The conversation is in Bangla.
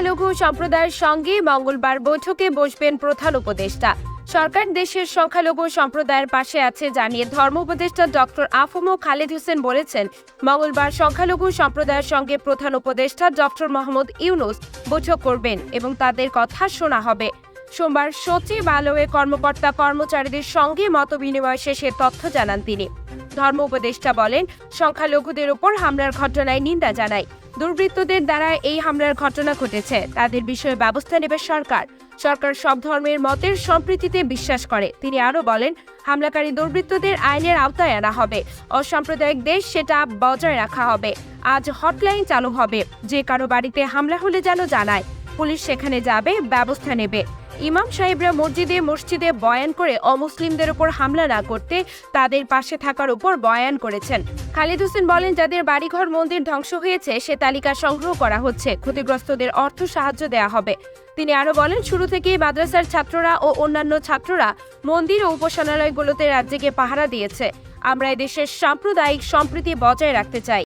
সংখ্যালঘু সম্প্রদায়ের সঙ্গে মঙ্গলবার বৈঠকে বসবেন প্রধান উপদেষ্টা। সরকার দেশের সংখ্যালঘু সম্প্রদায়ের পাশে আছে জানিয়ে ধর্ম উপদেষ্টা ডক্টর আফমো খালেদ হোসেন বলেছেন, মঙ্গলবার সংখ্যালঘু সম্প্রদায়ের সঙ্গে প্রধান উপদেষ্টা ডক্টর মোহাম্মদ ইউনুস বৈঠক করবেন এবং তাদের কথা শোনা হবে। সোমবার সচিব সচিবালয়ে কর্মকর্তা কর্মচারীদের সঙ্গে মতবিনিময় শেষে তথ্য জানান তিনি। ধর্ম উপদেষ্টা বলেন, সংখ্যালঘুদের উপর হামলার ঘটনায় নিন্দা জানায়। দুর্বৃত্তদের দ্বারা এই হামলার ঘটনা ঘটেছে। তাদের বিষয়ে ব্যবস্থা নেবে সরকার। সরকার সব ধর্মের মতের সম্প্রীতিতে বিশ্বাস করে। তিনি আরও বলেন, হামলাকারী দুর্বৃত্তদের আইনের আওতায় আনা হবে। অসাম্প্রদায়িক দেশ সেটা বজায় রাখা হবে। আজ হটলাইন চালু হবে। যে কারও বাড়িতে হামলা হলে যেন জানায়। পুলিশ সেখানে যাবে, ব্যবস্থা নেবে। ইমাম সাহেবরা মসজিদে মসজিদে বয়ান করে অমুসলিমদের উপর হামলা না করতে তাদের পাশে থাকার উপর বয়ান করেছেন। খালিদ হোসেন বলেন, যাদের বাড়িঘর মন্দির ধ্বংস হয়েছে, সে তালিকা সংগ্রহ করা হচ্ছে। ক্ষতিগ্রস্তদের অর্থ সাহায্য দেওয়া হবে। তিনি আরও বলেন, শুরু থেকেই মাদ্রাসার ছাত্ররা ও অন্যান্য ছাত্ররা মন্দির ও উপাসনালয়গুলোতে রাজ্যকে পাহারা দিয়েছে। আমরা এদেশের সাম্প্রদায়িক সম্প্রীতি বজায় রাখতে চাই।